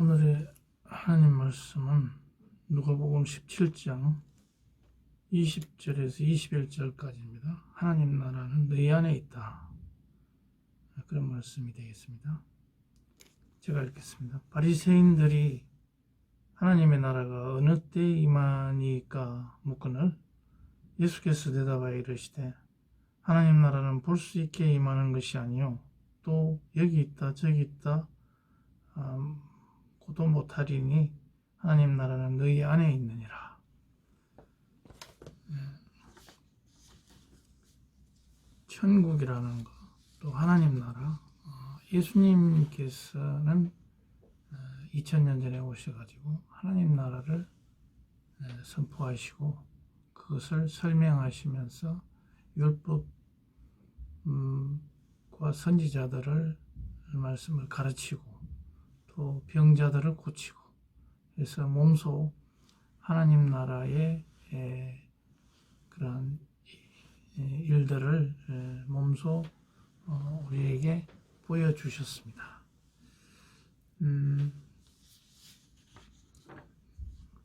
오늘의 하나님 말씀은 누가복음 17장 20절에서 21절까지입니다. 하나님 나라는 너희 안에 있다. 그런 말씀이 되겠습니다. 제가 읽겠습니다. 바리새인들이 하나님의 나라가 어느 때 임하니까 묻거늘 예수께서 대답하여 이르시되 하나님 나라는 볼 수 있게 임하는 것이 아니요 또 여기 있다 저기 있다 음, 고도 못하리니 하나님 나라는 너희 안에 있느니라. 예. 천국이라는 것, 또 하나님 나라, 어, 예수님께서는 2000년 전에 오셔가지고 하나님 나라를 예, 선포하시고 그것을 설명하시면서 율법과 선지자들을 말씀을 가르치고 또 병자들을 고치고 그래서 몸소 하나님 나라의 에, 그런 일들을 에, 몸소 어, 우리에게 보여주셨습니다. 음,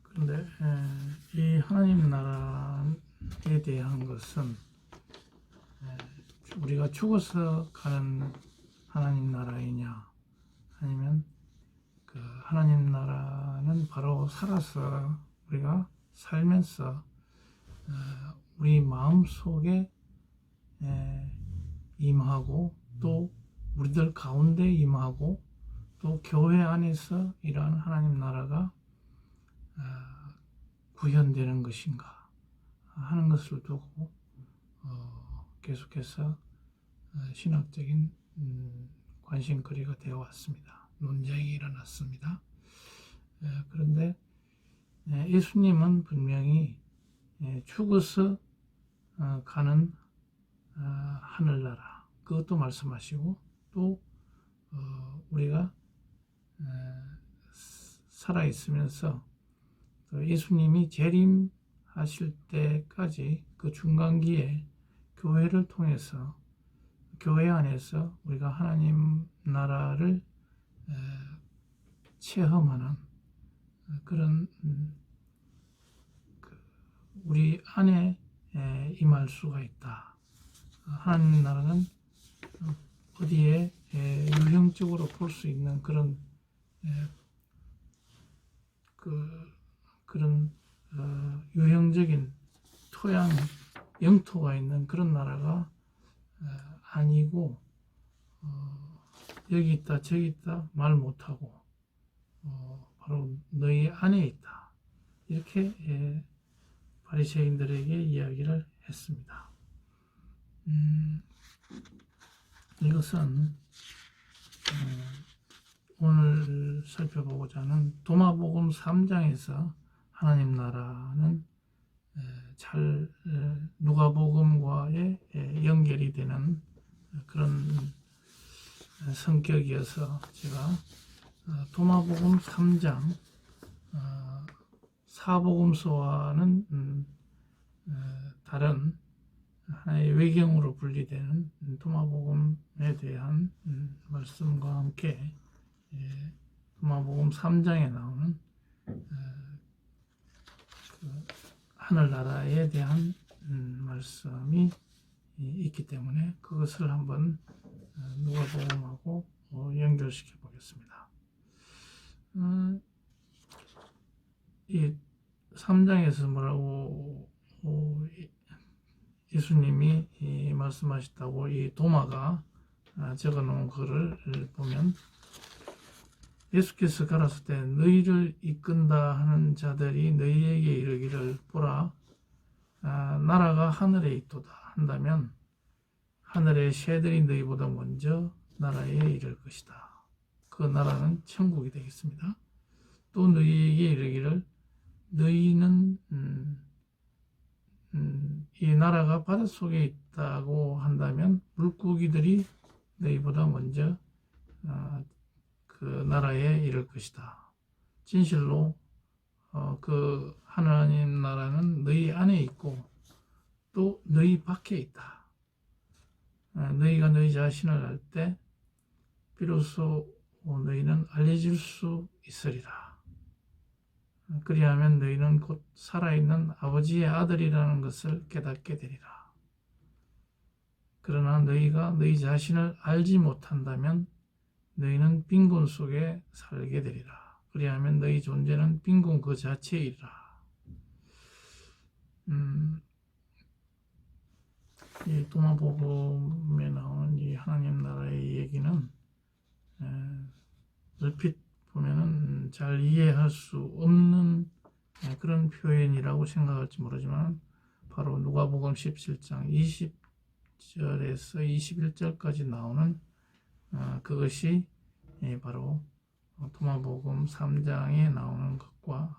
그런데 에, 이 하나님 나라에 대한 것은 에, 우리가 죽어서 가는 하나님 나라이냐 아니면 그 하나님 나라는 바로 살아서 우리가 살면서 어, 우리 마음 속에 에, 임하고 또 우리들 가운데 임하고 또 교회 안에서 이러한 하나님 나라가 어, 구현되는 것인가 하는 것을 두고 어, 계속해서 어, 신학적인 음, 관심거리가 되어 왔습니다. 논쟁이 일어났습니다. 에, 그런데 에, 예수님은 분명히 에, 죽어서 어, 가는 어, 하늘나라 그것도 말씀하시고 또 어, 우리가 에, 살아 있으면서 또 예수님이 재림하실 때까지 그 중간기에 교회를 통해서 교회 안에서 우리가 하나님 나라를 에, 체험하는 그런 음, 그 우리 안에 에, 임할 수가 있다. 하나님 나라는 어디에 에, 유형적으로 볼 수 있는 그런 에, 그 그런 어, 유형적인 토양 영토가 있는 그런 나라가 어, 아니고 어, 여기 있다 저기 있다 말 못하고 어, 바로 너희 안에 있다 이렇게 예, 바리새인들에게 이야기를 했습니다. 음, 이것은 어, 오늘 살펴보고자 하는 도마복음 3장에서 하나님 나라는 에, 잘 에, 누가복음과의 에, 연결이 되는 그런 성격이어서 제가 어, 도마복음 3장 어, 사복음서와는 음, 어, 다른 하나의 외경으로 분리되는 도마복음에 대한 음, 말씀과 함께 예, 도마복음 3장에 나오는 어, 그 하늘나라에 대한 음, 말씀이 이- 있기 때문에 그것을 한번 어, 누가복음하고 어, 연결시켜 보겠습니다. 음, 이 3장에서 뭐라고 어, 이- 예수님이 이 말씀하셨다고 이 도마가 아, 적어 놓은 글을 보면 예수께서 가라사 때 너희를 이끈다 하는 자들이 너희에게 이르기를 보라 아, 나라가 하늘에 있도다 한다면 하늘의 새들이 너희보다 먼저 나라에 이를 것이다. 그 나라는 천국이 되겠습니다. 또 너희에게 이르기를 너희는 음, 음, 이 나라가 바닷속에 있다고 한다면 물고기들이 너희보다 먼저 아, 그 나라에 이를 것이다. 진실로 어, 그 하나님 나라는 너희 안에 있고 또 너희 밖에 있다. 아, 너희가 너희 자신을 알 때 비로소 너희는 알려질 수 있으리라. 그리하면 너희는 곧 살아있는 아버지의 아들이라는 것을 깨닫게 되리라. 그러나 너희가 너희 자신을 알지 못한다면 너희는 빈곤 속에 살게 되리라. 그리하면 너희 존재는 빈곤 그 자체이라. 음, 이 도마복음에 나오는 이 하나님 나라의 얘기는 에, 얼핏 보면은 잘 이해할 수 없는 에, 그런 표현이라고 생각할지 모르지만 바로 누가복음 17장 20절에서 21절까지 나오는 어, 그것이 예, 바로 도마복음 3장에 나오는 것과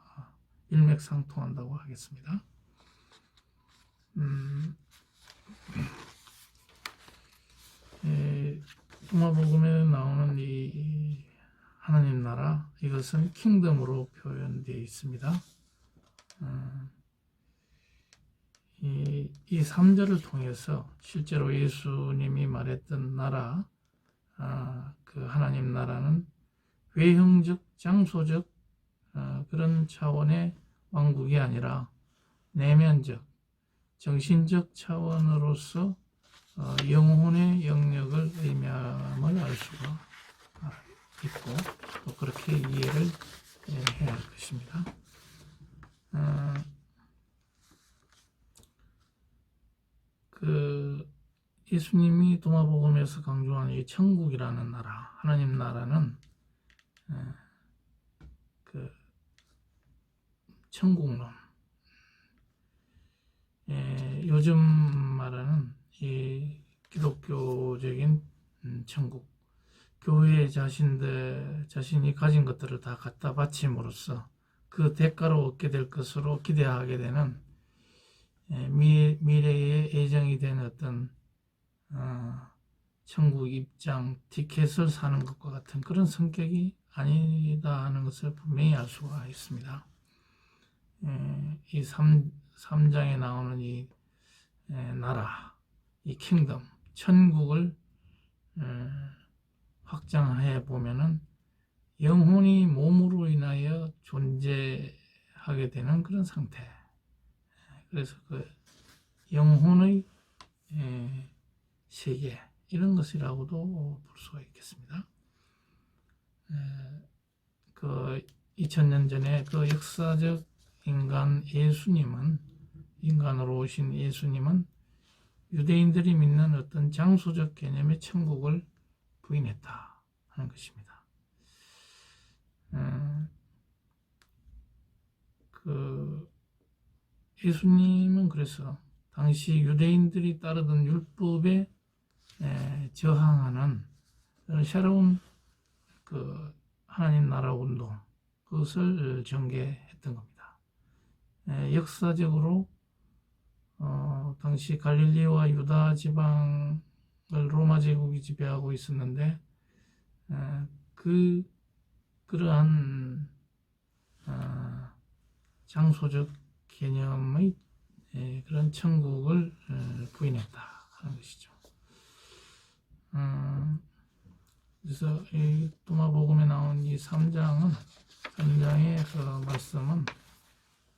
일맥상통한다고 하겠습니다. 음, 복음에 나오는 이 하나님 나라 이것은 킹덤으로 표현되어 있습니다. 음, 이, 이 3절을 통해서 실제로 예수님이 말했던 나라, 아, 그 하나님 나라는 외형적, 장소적 아, 그런 차원의 왕국이 아니라 내면적, 정신적 차원으로서 어, 영혼의 영역을 의미함을 알 수가 아, 있고 또 그렇게 이해를 예, 해야 할 것입니다. 어, 그 예수님이 도마복음에서 강조하는 이 천국이라는 나라, 하나님 나라는 에, 그 천국론, 예, 요즘 말하는 이 기독교적인 음, 천국, 교회 자신들 자신이 가진 것들을 다 갖다 바침으로써 그 대가로 얻게 될 것으로 기대하게 되는 예, 미, 미래의 예정이 된 어떤 어, 천국 입장 티켓을 사는 것과 같은 그런 성격이 아니다 하는 것을 분명히 알 수가 있습니다. 예, 이 3, 3장에 나오는 이 예, 나라, 이 킹덤, 천국을 예, 확장해 보면은 영혼이 몸으로 인하여 존재하게 되는 그런 상태. 그래서 그 영혼의 에, 세계 이런 것이라고도 볼 수가 있겠습니다. 에, 그 2000년 전에 그 역사적 인간 예수님은 인간으로 오신 예수님은 유대인들이 믿는 어떤 장소적 개념의 천국을 부인했다 하는 것입니다. 음, 그 예수님은 그래서 당시 유대인들이 따르던 율법에 에, 저항하는 새로운 그 하나님 나라 운동 그것을 전개했던 겁니다. 에, 역사적으로 어, 당시 갈릴리와 유다 지방을 로마 제국이 지배하고 있었는데 에, 그 그러한 어, 장소적 개념의 예, 그런 천국을 어, 부인했다 하는 것이죠. 음, 그래서 이 도마복음에 나온 이 3장은 3장의 그 말씀은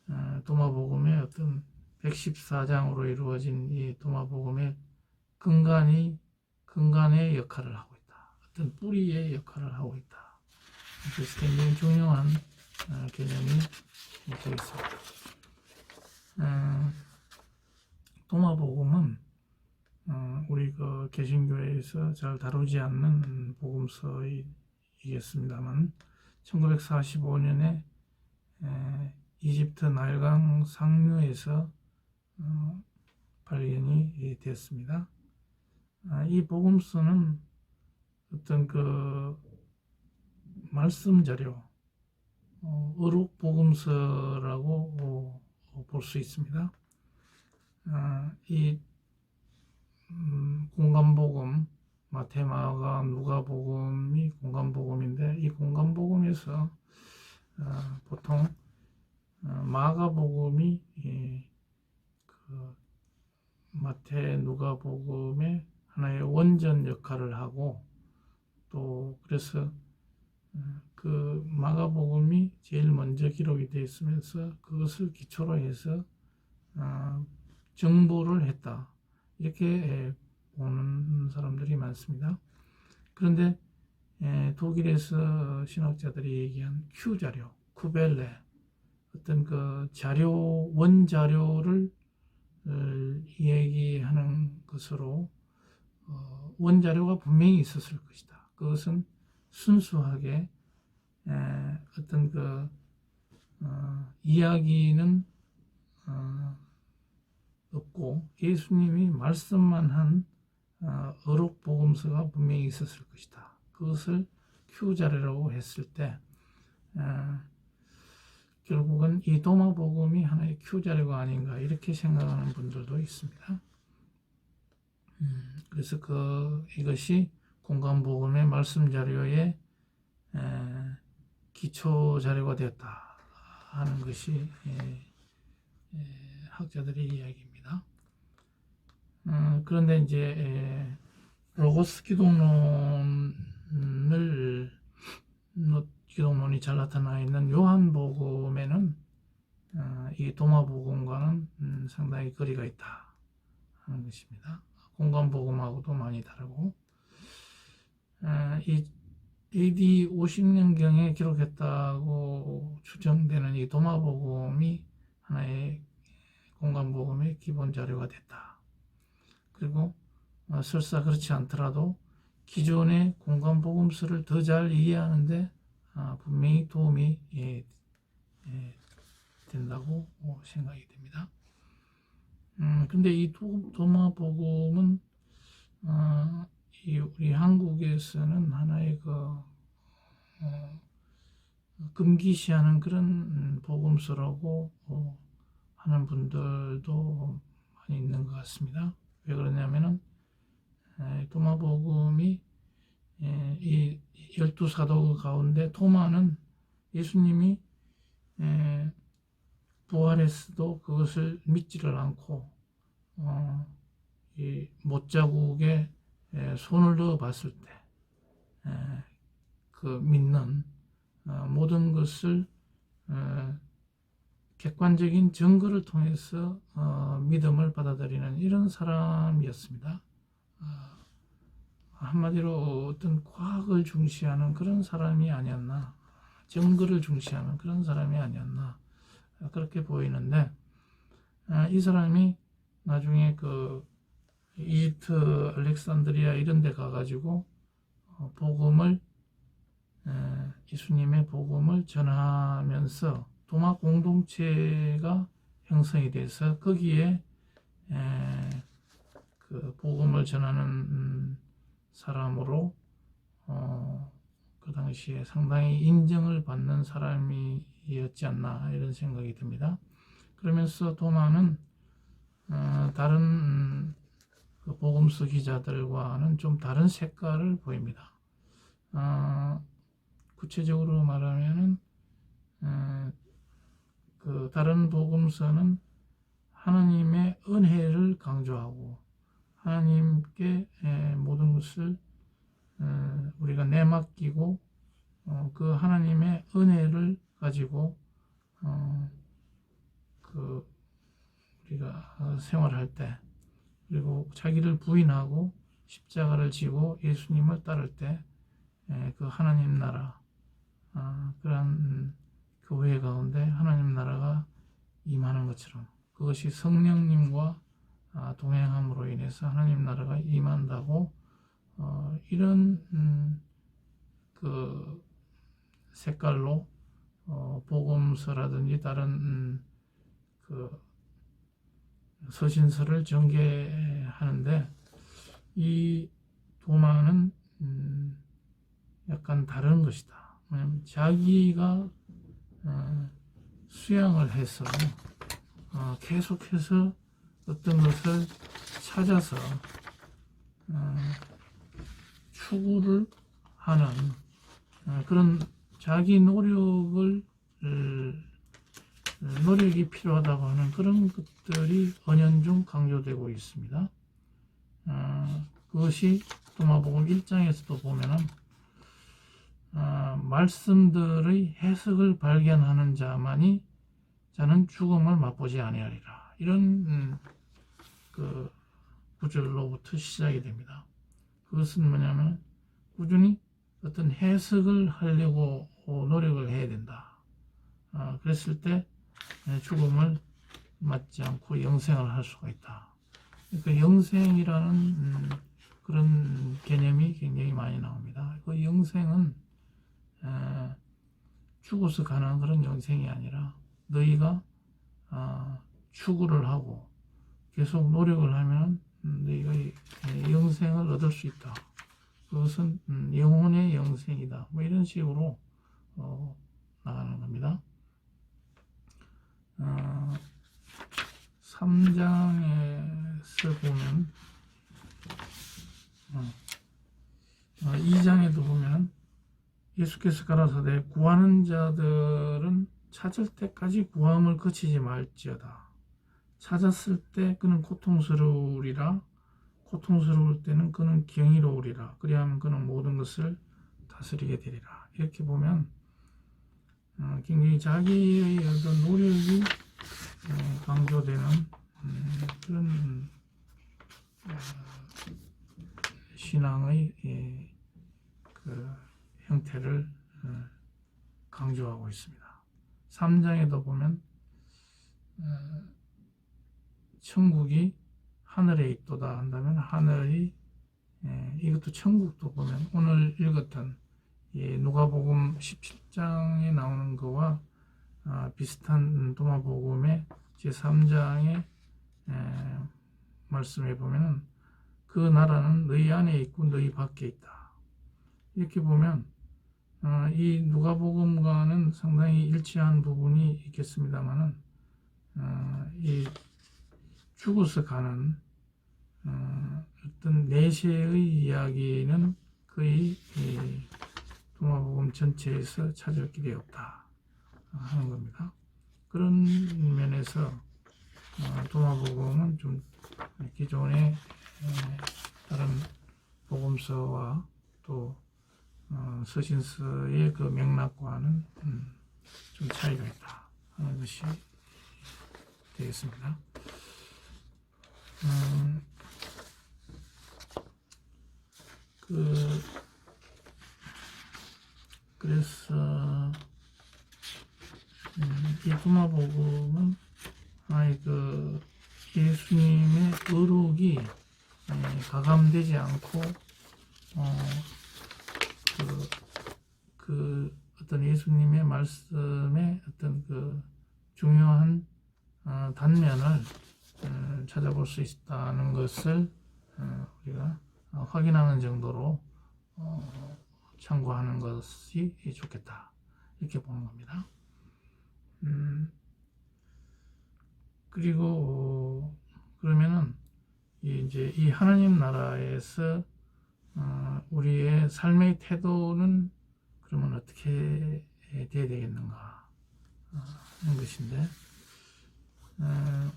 어, 도마복음의 어떤 114장으로 이루어진 이 도마복음의 근간이 근간의 역할을 하고 있다. 어떤 뿌리의 역할을 하고 있다. 그래서 굉장히 중요한 어, 개념이 되어 있습니다. 음, 도마복음은 어, 우리 그 개신교회에서 잘 다루지 않는 복음서이겠습니다만 1945년에 에, 이집트 나일강 상류에서 어, 발견이 되었습니다. 아, 이 복음서는 어떤 그 말씀 자료, 어, 어록 복음서라고 볼수 있습니다. 아, 이 음, 공간복음, 마테마가 누가복음이 공간복음인데 이 공간복음에서 어, 보통 어, 마가복음이 예, 그 마태 누가복음의 하나의 원전 역할을 하고 또 그래서 어, 그 마가복음이 제일 먼저 기록이 되어 있으면서 그것을 기초로 해서 어, 정보를 했다 이렇게 에, 보는 사람들이 많습니다. 그런데 에, 독일에서 신학자들이 얘기한 Q 자료, 쿠벨레 어떤 그 자료 원 자료를 어, 얘기하는 것으로 어, 원 자료가 분명히 있었을 것이다. 그것은 순수하게 에, 어떤 그 어, 이야기는 어, 없고 예수님이 말씀만 한 어, 어록 복음서가 분명히 있었을 것이다. 그것을 Q 자료라고 했을 때 어, 결국은 이 도마 복음이 하나의 Q 자료가 아닌가 이렇게 생각하는 분들도 있습니다. 음, 그래서 그 이것이 공간 복음의 말씀 자료의 에, 기초 자료가 되었다 하는 것이 에, 에, 학자들의 이야기입니다. 음, 그런데 이제 에, 로고스 기독론을 노- 기독론이 잘 나타나 있는 요한복음에는 어, 이 도마복음과는 음, 상당히 거리가 있다 하는 것입니다. 공간복음하고도 많이 다르고 어, 이 AD 50년경에 기록했다고 추정되는 이 도마복음이 하나의 공간복음의 기본 자료가 됐다. 그리고 어, 설사 그렇지 않더라도 기존의 공간복음서를 더 잘 이해하는데 아, 분명히 도움이 예, 예, 된다고 어, 생각이 됩니다. 음, 근데 이 도, 도마복음은 어, 이 우리 한국에서는 하나의 그 어, 금기시하는 그런 음, 복음서라고 어, 하는 분들도 많이 있는 것 같습니다. 왜 그러냐면은 에, 도마복음이 에, 이 열두 사도 가운데 토마는 예수님이 에, 부활했어도 그것을 믿지를 않고 어, 이 못자국에 에, 손을 넣어 봤을 때 그 믿는 어, 모든 것을 어, 객관적인 증거를 통해서 어, 믿음을 받아들이는 이런 사람이었습니다. 어, 한마디로 어떤 과학을 중시하는 그런 사람이 아니었나, 증거를 중시하는 그런 사람이 아니었나? 그렇게 보이는데 아, 이 사람이 나중에 그 이집트 알렉산드리아 이런 데 가가지고 어, 복음을 에, 예수님의 복음을 전하면서 도마 공동체가 형성이 돼서 거기에 에, 그 복음을 전하는 음, 사람으로 어, 그 당시에 상당히 인정을 받는 사람이었지 않나 이런 생각이 듭니다. 그러면서 도마는 어, 다른 음, 그 복음서 기자들과는 좀 다른 색깔을 보입니다. 어, 구체적으로 말하면은 어, 그 다른 복음서는 하나님의 은혜를 강조하고 하나님께 에, 모든 것을 어, 우리가 내맡기고 어, 그 하나님의 은혜를 가지고 어, 그 우리가 어, 생활할 때 그리고 자기를 부인하고 십자가를 지고 예수님을 따를 때 그 하나님 나라 아, 음, 교회 가운데 하나님 나라가 임하는 것처럼 그것이 성령님과 아, 동행함으로 인해서 하나님 나라가 임한다고 어, 이런 음, 그 색깔로 어, 복음서라든지 다른 음, 그 서신서를 전개하는데 이 도마는 음, 약간 다른 것이다. 자기가 어, 수양을 해서 어, 계속해서 어떤 것을 찾아서 어, 추구를 하는 어, 그런 자기 노력을 어, 노력이 필요하다고 하는 그런 것들이 은연중 강조되고 있습니다. 어, 그것이 도마복음 1장에서도 보면은 어, 말씀들의 해석을 발견하는 자만이 자는 죽음을 맛보지 아니하리라. 이런 음, 그 구절로부터 시작이 됩니다. 그것은 뭐냐면 꾸준히 어떤 해석을 하려고 노력을 해야 된다. 어, 그랬을 때 죽음을 맞지 않고 영생을 할 수가 있다. 그러니까 영생이라는 음, 그런 개념이 굉장히 많이 나옵니다. 그 영생은 에, 죽어서 가는 그런 영생이 아니라 너희가 아, 추구를 하고 계속 노력을 하면 음, 너희가 이- 이 영생을 얻을 수 있다. 그것은 음, 영혼의 영생이다. 뭐 이런 식으로 어, 나가는 겁니다. 어, 3장에서 보면 어, 어, 2장에도 보면 예수께서 가라사대 구하는 자들은 찾을 때까지 구함을 거치지 말지어다. 찾았을 때 그는 고통스러우리라 고통스러울 때는 그는 경이로우리라 그리하면 그는 모든 것을 다스리게 되리라 이렇게 보면 어, 굉장히 자기의 어떤 노력이 어, 강조되는 음, 그런 어, 신앙의 예, 그 형태를 어, 강조하고 있습니다. 3장에도 보면 어, 천국이 하늘에 있도다 한다면 하늘이 예, 이것도 천국도 보면 오늘 읽었던 이 누가복음 17장에 나오는 거와 아, 비슷한 도마복음의 제3장의 말씀에 보면은 그 나라는 너희 안에 있고 너희 밖에 있다. 이렇게 보면 어, 이 누가복음과는 상당히 일치한 부분이 있겠습니다만은 어, 이 죽어서 가는 어, 어떤 내세의 이야기는 거의 이 도마복음 전체에서 찾을 길이 없다 하는 겁니다. 그런 면에서 어, 도마복음은 좀 기존의 에, 다른 복음서와 또 어, 서신서의 그 맥락과는 음, 좀 차이가 있다 하는 것이 되겠습니다. 음, 그 그래서 음, 이 도마복음은 아이 그 예수님의 의록이 에, 가감되지 않고 어, 그, 그 어떤 예수님의 말씀의 어떤 그 중요한 어, 단면을 어, 찾아볼 수 있다는 것을 어, 우리가 어, 확인하는 정도로 어, 참고하는 것이 좋겠다 이렇게 보는 겁니다. 음, 그리고 어, 그러면은 이 이제 이 하나님 나라에서 어, 우리의 삶의 태도는 그러면 어떻게 돼야 되겠는가 어, 하는 것인데 어,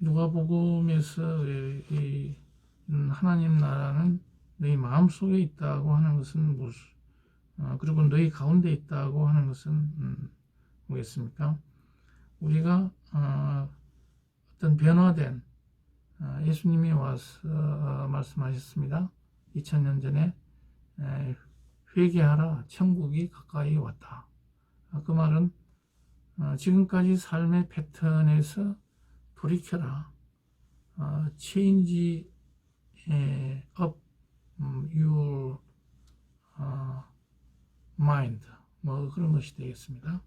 누가복음에서 이, 이 음, 하나님 나라는 너희 마음 속에 있다고 하는 것은 무슨 어, 그리고 너희 가운데 있다고 하는 것은 음, 뭐겠습니까? 우리가 어, 어떤 변화된 어, 예수님이 와서 어, 말씀하셨습니다. 2000년 전에 에, 회개하라 천국이 가까이 왔다. 아, 그 말은 어, 지금까지 삶의 패턴에서 돌이켜라. 어, change 에, up 음, your 어, mind 뭐 그런 것이 되겠습니다.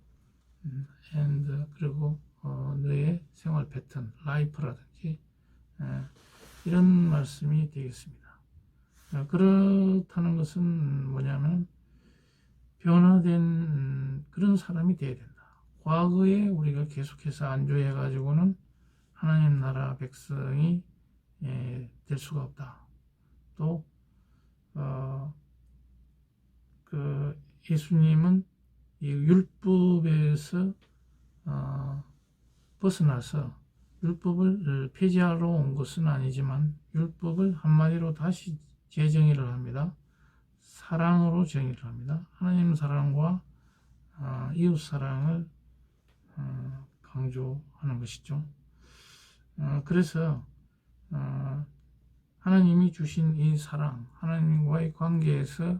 음, and 그리고 어, 너의 생활 패턴, 라이프라든지 에, 이런 말씀이 되겠습니다. 아, 그렇다는 것은 뭐냐면 변화된 음, 그런 사람이 되어야 된다. 과거에 우리가 계속해서 안주해 가지고는 하나님 나라 백성이 예, 될 수가 없다. 또 어, 그 예수님은 이 율법에서 어, 벗어나서 율법을 폐지하러 온 것은 아니지만 율법을 한마디로 다시 재정의를 합니다. 사랑으로 정의를 합니다. 하나님 사랑과 아, 이웃 사랑을 어, 강조하는 것이죠. 어, 그래서 어, 하나님이 주신 이 사랑, 하나님과의 관계에서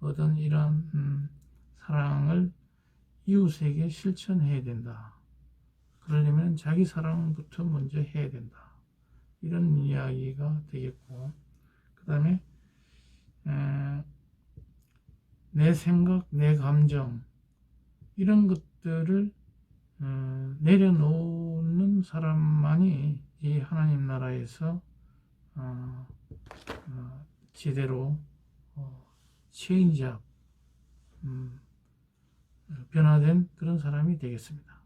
얻은 이러한 음, 사랑을 이웃에게 실천해야 된다. 그러려면 자기 사랑부터 먼저 해야 된다. 이런 이야기가 되겠고, 그 다음에 내 생각, 내 감정 이런 것들을 어, 내려놓는 사람만이 이 하나님 나라에서 어, 어, 제대로 어, 체인지업 음, 변화된 그런 사람이 되겠습니다.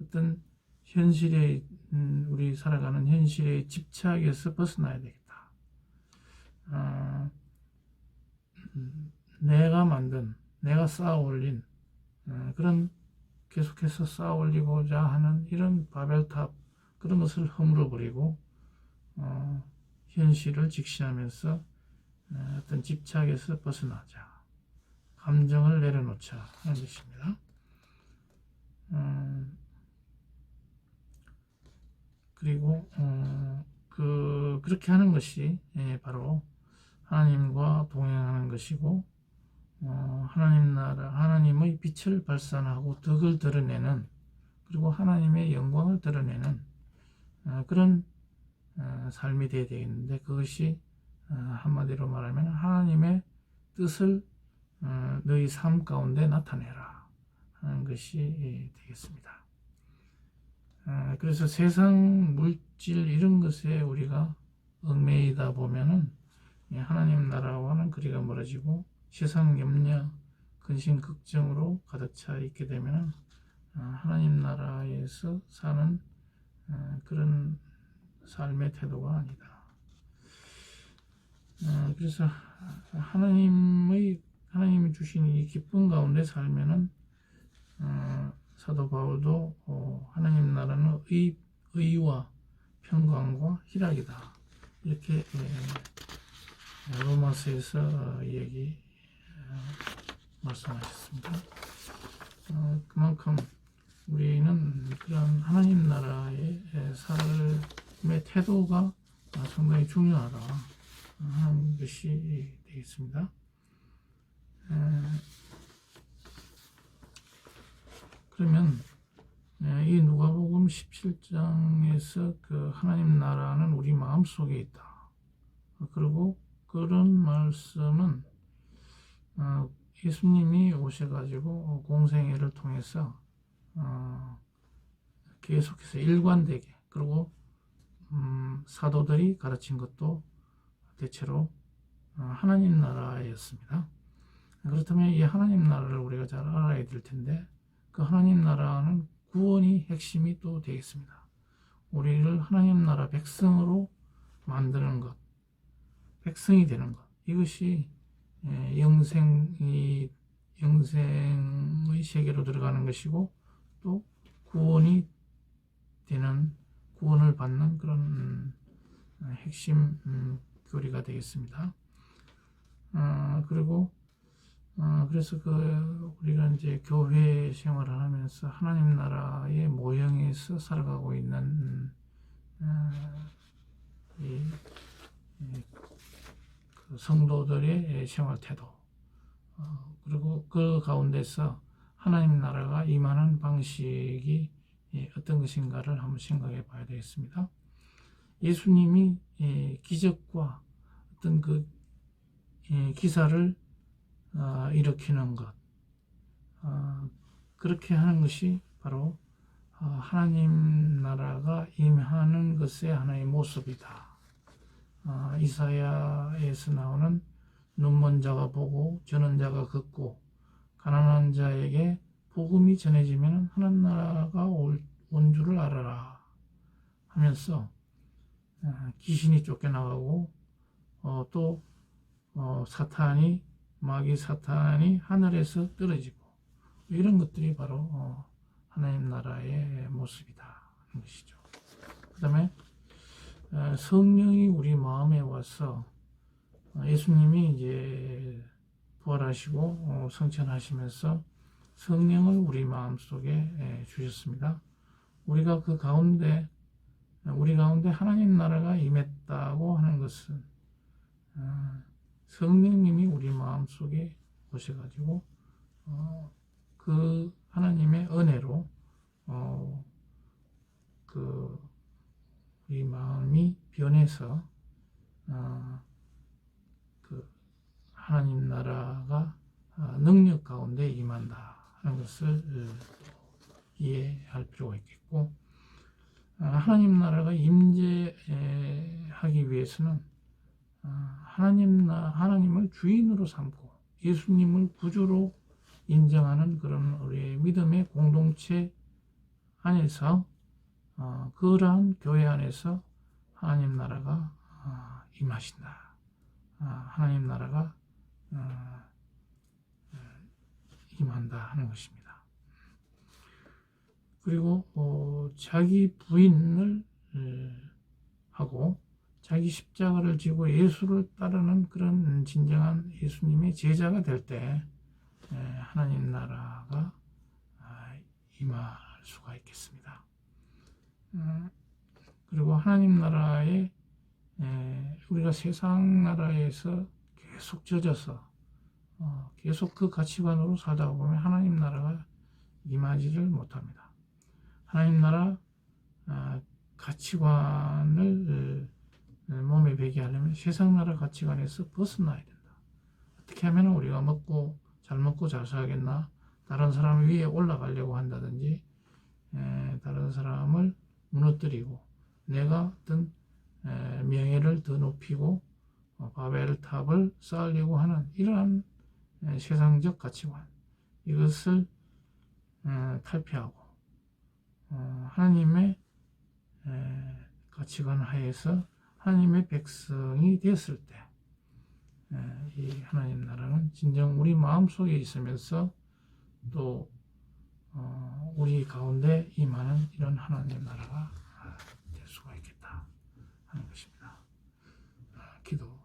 어떤 현실에 음, 우리 살아가는 현실의 집착에서 벗어나야 되겠다. 어, 음, 내가 만든 내가 쌓아 올린 어, 그런 계속해서 쌓아 올리고자 하는 이런 바벨탑 그런 것을 허물어 버리고 어, 현실을 직시하면서 어, 어떤 집착에서 벗어나자 감정을 내려놓자 하는 것입니다. 음, 그리고 어, 그 그렇게 하는 것이 예, 바로 하나님과 동행하는 것이고 어, 하나님 나라 하나님의 빛을 발산하고 덕을 드러내는 그리고 하나님의 영광을 드러내는 어, 그런 어, 삶이 되어야 되겠는데 그것이 어, 한마디로 말하면 하나님의 뜻을 어, 너희 삶 가운데 나타내라 하는 것이 예, 되겠습니다. 어, 그래서 세상 물질 이런 것에 우리가 얽매이다 보면은 예, 하나님 나라와는 거리가 멀어지고 세상 염려, 근심, 걱정으로 가득 차 있게 되면 어, 하나님 나라에서 사는 어, 그런 삶의 태도가 아니다. 어, 그래서 하나님의 하나님이 주신 이 기쁨 가운데 살면은 사도 바울도 하나님 나라는 의, 의와 평강과 희락이다. 이렇게 예, 로마서에서 얘기 말씀하셨습니다. 어, 그만큼 우리는 그런 하나님 나라의 삶의 태도가 상당히 중요하다 하는 것이 되겠습니다. 그러면 이 누가복음 17장에서 그 하나님 나라는 우리 마음 속에 있다. 그리고 그런 말씀은 어, 예수님이 오셔가지고 공생애를 통해서 어, 계속해서 일관되게 그리고 음, 사도들이 가르친 것도 대체로 어, 하나님 나라였습니다. 그렇다면 이 하나님 나라를 우리가 잘 알아야 될 텐데 그 하나님 나라는 구원이 핵심이 또 되겠습니다. 우리를 하나님 나라 백성으로 만드는 것, 백성이 되는 것 이것이 예, 영생이 영생의 세계로 들어가는 것이고 또 구원이 되는 구원을 받는 그런 음, 핵심 음, 교리가 되겠습니다. 어, 그리고 어, 그래서 그 우리가 이제 교회 생활을 하면서 하나님 나라의 모형에서 살아가고 있는 음, 어, 이, 이, 그 성도들의 생활 태도 어, 그리고 그 가운데서 하나님 나라가 임하는 방식이 예, 어떤 것인가를 한번 생각해 봐야 되겠습니다. 예수님이 예, 기적과 어떤 그 예, 기사를 어, 일으키는 것 어, 그렇게 하는 것이 바로 하나님 나라가 임하는 것의 하나의 모습이다. 어, 이사야에서 나오는 눈먼 자가 보고 저는 자가 걷고 가난한 자에게 복음이 전해지면 하나님 나라가 올, 온 줄을 알아라 하면서 어, 귀신이 쫓겨나가고 어, 또 어, 사탄이 마귀 사탄이 하늘에서 떨어지고 이런 것들이 바로 어, 하나님 나라의 모습이다 하는 것이죠. 그 다음에 어, 성령이 우리 마음에 와서 어, 예수님이 이제 부활하시고 어, 성천하시면서 성령을 우리 마음속에 에, 주셨습니다. 우리가 그 가운데 우리 가운데 하나님 나라가 임했다고 하는 것은 어, 성령님이 우리 마음 속에 오셔가지고 어, 그 하나님의 은혜로 어, 그 우리 마음이 변해서 어, 그 하나님 나라가 어, 능력 가운데 임한다 하는 것을 어, 이해할 필요가 있겠고 어, 하나님 나라가 임재하기 위해서는 어, 하나님 나 하나님을 주인으로 삼고 예수님을 구주로 인정하는 그런 우리의 믿음의 공동체 안에서 어, 그러한 교회 안에서 하나님 나라가 어, 임하신다. 어, 하나님 나라가 어, 어, 임한다 하는 것입니다. 그리고 어, 자기 부인을 에, 하고 자기 십자가를 지고 예수를 따르는 그런 진정한 예수님의 제자가 될 때 하나님 나라가 아, 임할 수가 있겠습니다. 음, 그리고 하나님 나라에 에, 우리가 세상 나라에서 계속 젖어서 어, 계속 그 가치관으로 살다 보면 하나님 나라가 임하지를 못합니다. 하나님 나라 아, 가치관을 에, 몸에 배게 하려면 세상 나라 가치관에서 벗어나야 된다. 어떻게 하면 우리가 먹고 잘 먹고 잘 살겠나? 다른 사람 위에 올라가려고 한다든지 에, 다른 사람을 무너뜨리고 내가 에, 명예를 더 높이고 어, 바벨탑을 쌓으려고 하는 이러한 에, 세상적 가치관 이것을 에, 탈피하고 어, 하나님의 에, 가치관 하에서 하나님의 백성이 되었을 때 이 하나님 나라는 진정 우리 마음속에 있으면서 또 어, 어, 우리 가운데 임하는 이런 하나님 나라가 될 수가 있겠다 하는 것입니다. 기도.